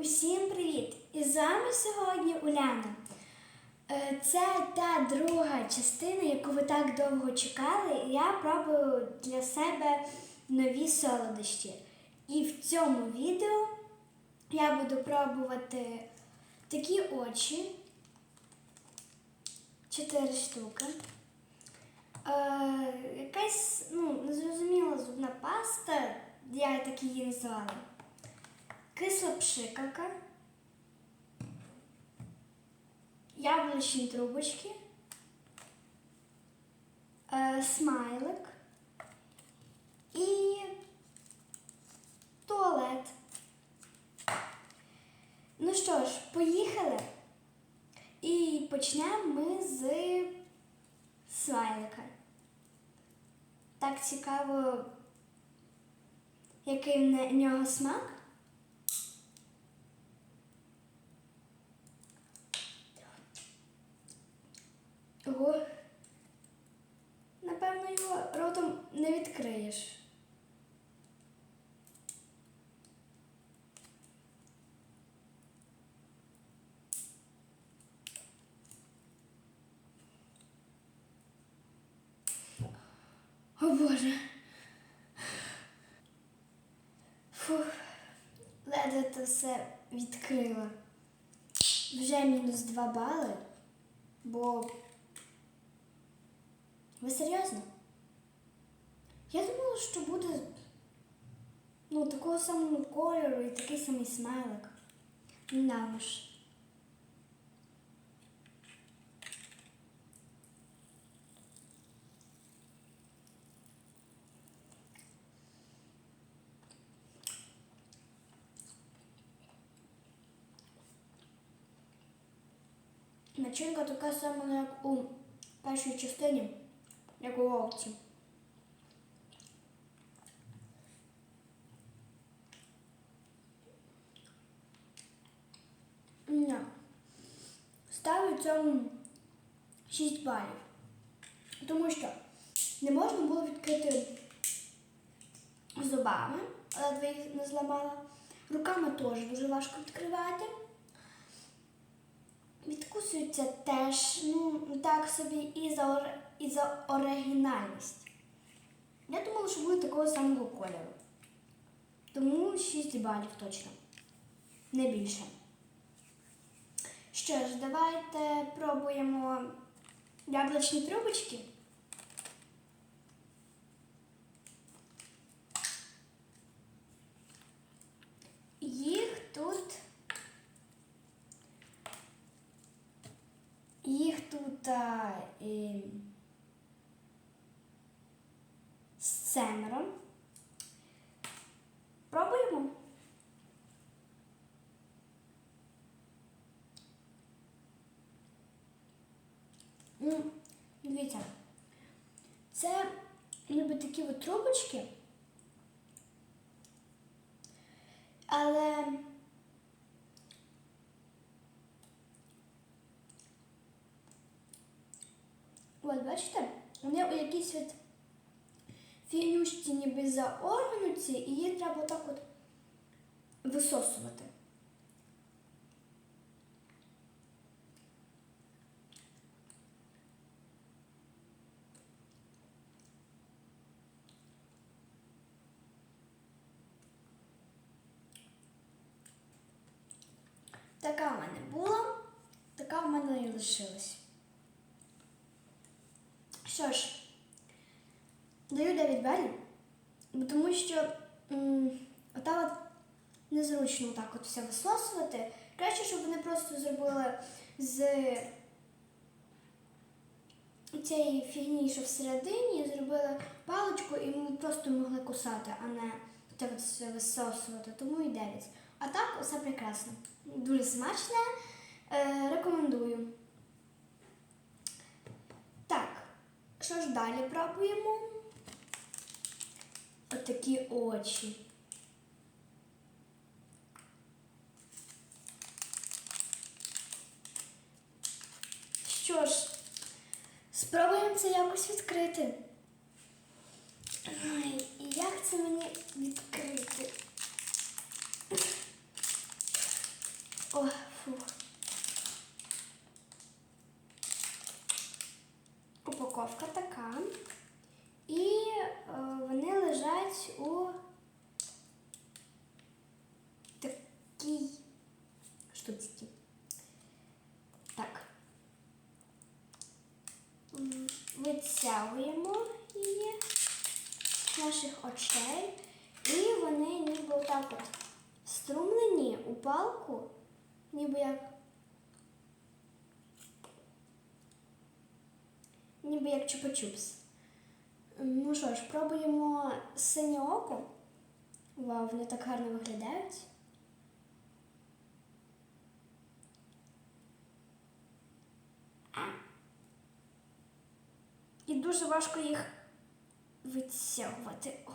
Усім привіт! І з вами сьогодні Уляна. Е, Це та друга частина, яку ви так довго чекали. Я пробую для себе нові солодощі. І в цьому відео я буду пробувати такі очі. Чотири штуки. Е, якась ну, незрозуміла зубна паста, я так її називала. Кисла пшикалка, яблучні трубочки, е, смайлик і туалет. Ну що ж, поїхали. І почнемо ми з смайлика. Так цікаво, який в нього смак. Ого. Напевно, його ротом не відкриєш. О Боже. Фух, ледве це все відкрила. Вже мінус 2 бали, бо ви серйозно? Я думала, що буде ну, такого самого кольору і такий самий смайлик. Ну ж. Начинка така сама, як у першій частині, як у вовці. Ні. Ставлю цьому 6 балів. Тому що не можна було відкрити зубами, ледве їх не зламала. Руками теж дуже важко відкривати. Відкусується теж, ну, так собі і за, ор- і за оригінальність. Я думала, що буде такого самого кольору. Тому 6 балів точно. Не більше. Що ж, давайте пробуємо яблучні трубочки. Їх тут. Їх тут а, і, семеро. Пробуємо. Ну, дивіться, це ніби такі от трубочки, але От, бачите, вони у якісь от фінющі ніби заоргануті, і її треба так от висосувати. Така в мене була, така в мене і лишилась. Що ж, даю 9 балів, тому що ота от незручно так от все висосувати. Краще, щоб вони просто зробили з цієї фігні, що всередині, зробили паличку і ми просто могли кусати, а не от все висосувати. Тому і 9. А так, все прекрасно. Дуже смачне. Е, рекомендую. Так, що ж далі пробуємо? Отакі очі. Що ж, спробуємо це якось відкрити. Ай, і як це мені відкрити? О, фух. Упаковка така. І е, вони у такій штуці. Так. Витягуємо її з наших очей, і вони ніби отак от струмлені у палку, ніби як. Ніби як чупа-чупс. Ну що ж, пробуємо синє око. Вау, вони так гарно виглядають. І дуже важко їх витягувати. О.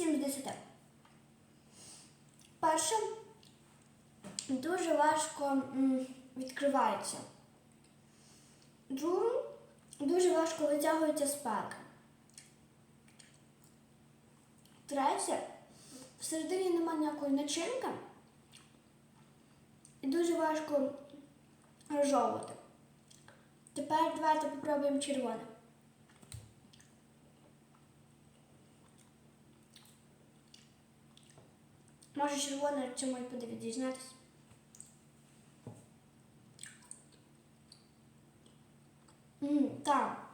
Сім з десяти. Перше дуже важко відкривається. Друге дуже важко витягується паки. Третє, всередині немає ніякої начинки. І дуже важко розжовувати. Тепер давайте попробуємо червоне. Може червоне чому і буде відрізнятися. М, Так.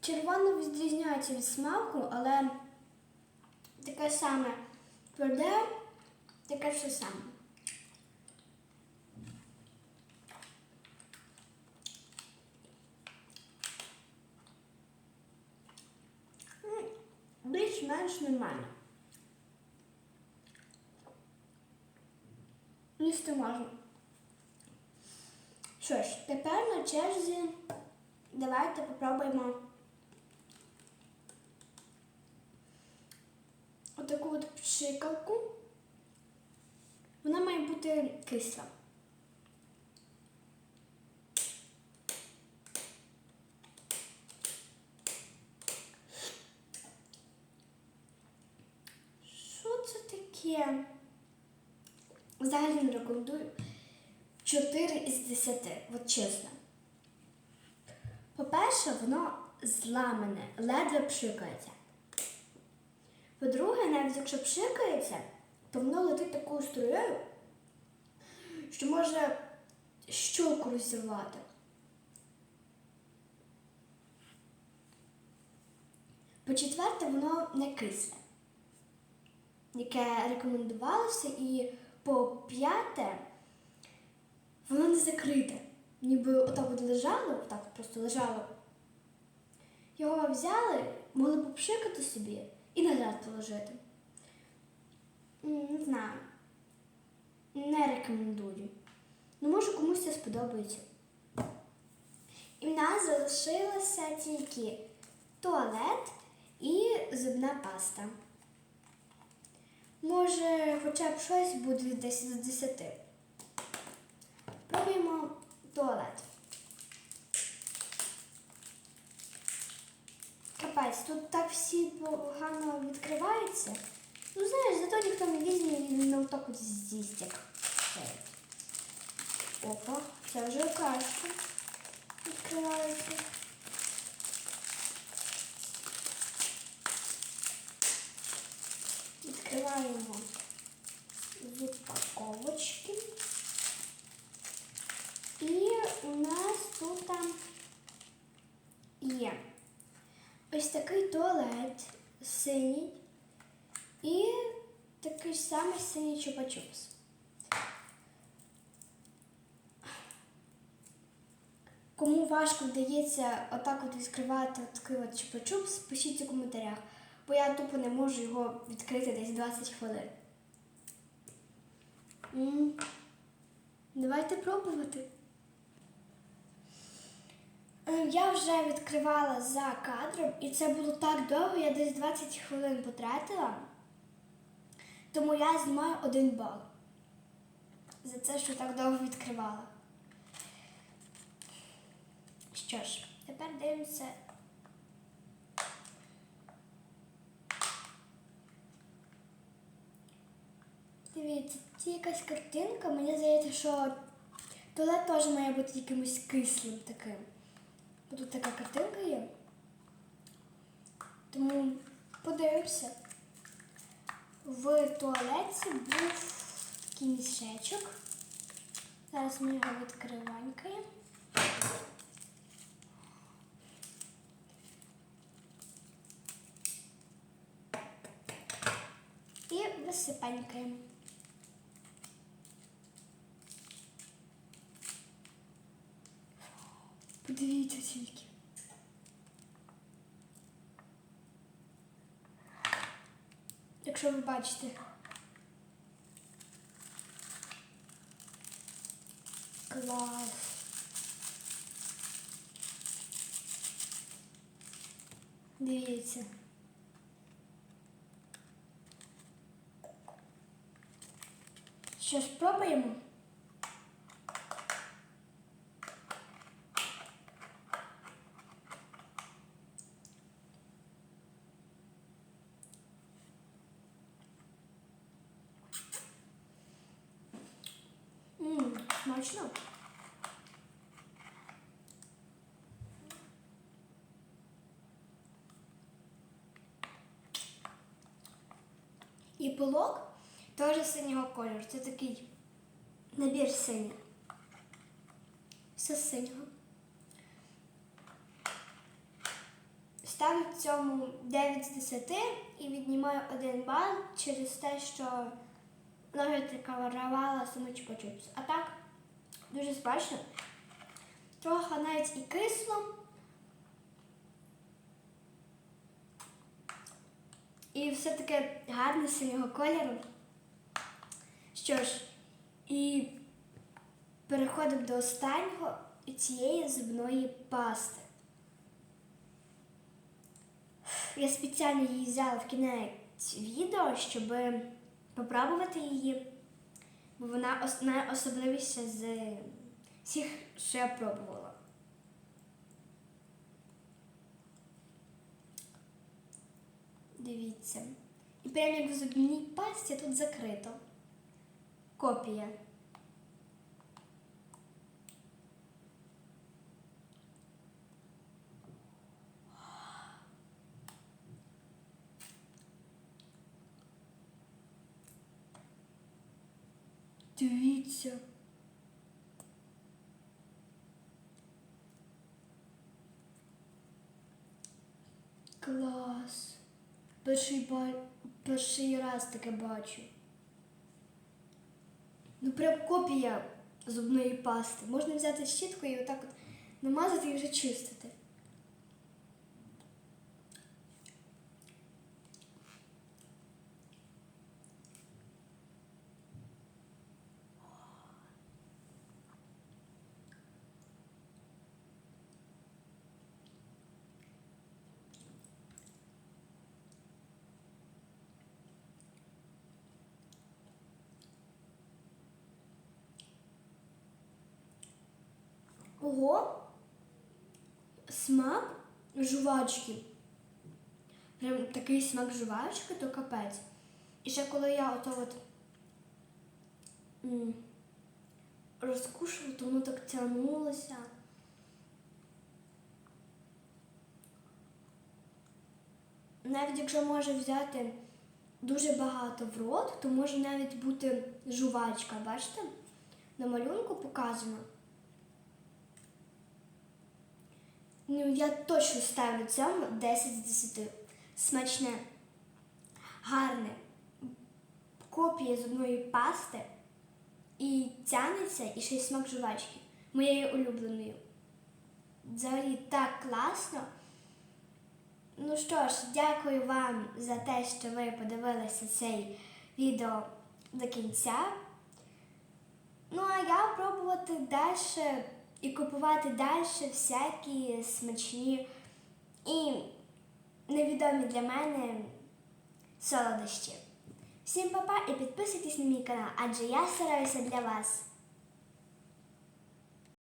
Червоне відрізняється від смаку, але таке саме тверде, таке все саме. Більш-менш нормально. Їсти можна. Що ж, тепер на черзі давайте попробуємо отаку от пшикалку. Вона має бути кисла. Що це таке? Взагалі не рекомендую. 4 із 10, от чесно. По-перше, воно зламане, ледве пшикається. По-друге, навіть якщо пшикається, то воно летить такою струєю, що може щоку розірвати. По-четверте, воно не кисле, яке рекомендувалося, і по п'яте, воно не закрите. Ніби отак от лежало, отак от просто лежало. Його взяли, могли попшикати собі і назад положити. Не знаю. Не рекомендую. Ну, може комусь це сподобається. І в нас залишилося тільки туалет і зубна паста. Може, хоча б щось буде десь з 10. Пробуємо туалет. Капець, тут так всі погано відкриваються. Ну, знаєш, зато ніхто не візьме і не отак от з'їсть, як цей. Опа, це вже краще відкривається. Відкриваємо Туалет синій і такий самий синій чупа-чупс. Кому важко вдається отак от відкривати такий от чупа-чупс, пишіть у коментарях, бо я тупо не можу його відкрити десь 20 хвилин. Давайте пробувати. Е, Я вже відкривала за кадром, і це було так довго, я десь 20 хвилин потратила. Тому я знімаю один бал. за те, що так довго відкривала. Що ж, тепер дивимося. Дивіться, це якась картинка. Мені здається, що туалет теж має бути якимось кислим таким. Тут така картинка є. Тому подивимося. В туалеті був такий мішечок. Зараз ми його відкриванькаємо. І висипанькаємо. Подивіться тільки. Якщо ви бачите. Клас. Дивіться. Що ж, пробуємо? Ммм, смачно. І пилок теж синього кольору. Це такий набір синій. Все синього. Ставлю цьому 9 з 10 і віднімаю 1 бал через те, що вона відрекаварувала саму чупа-чупс. А так, дуже смачно. Трохи навіть і кисло. І все таке гарне синього кольору. Що ж, і переходимо до останнього цієї зубної пасти. Я спеціально її взяла в кінець відео, щоб попробувати її, бо вона найособливіша з всіх, що я пробувала. Дивіться. І прямо як в зубній пасті тут закрито. Копія. Дивіться. Клас. Перший, ба... Перший раз таке бачу. Ну, прям копія зубної пасти. Можна взяти щітку і отак от намазати і вже чистити. Ого! Смак жувачки. Прям такий смак жувачки, то капець. І ще коли я ото от розкушувала, то воно так тягнулося. Навіть якщо може взяти дуже багато в рот, то може навіть бути жувачка, бачите? На малюнку показано. Ну, я точно ставлю цьому 10 з 10. Смачне, гарне, копія зубної пасти і тянеться, і ще й смак жувачки. Моєю улюбленою. Взагалі так класно. Ну що ж, дякую вам за те, що ви подивилися цей відео до кінця. Ну, а я пробувати далі і купувати далі всякі смачні і невідомі для мене солодощі. Всім па-па і підписуйтесь на мій канал, адже я стараюся для вас.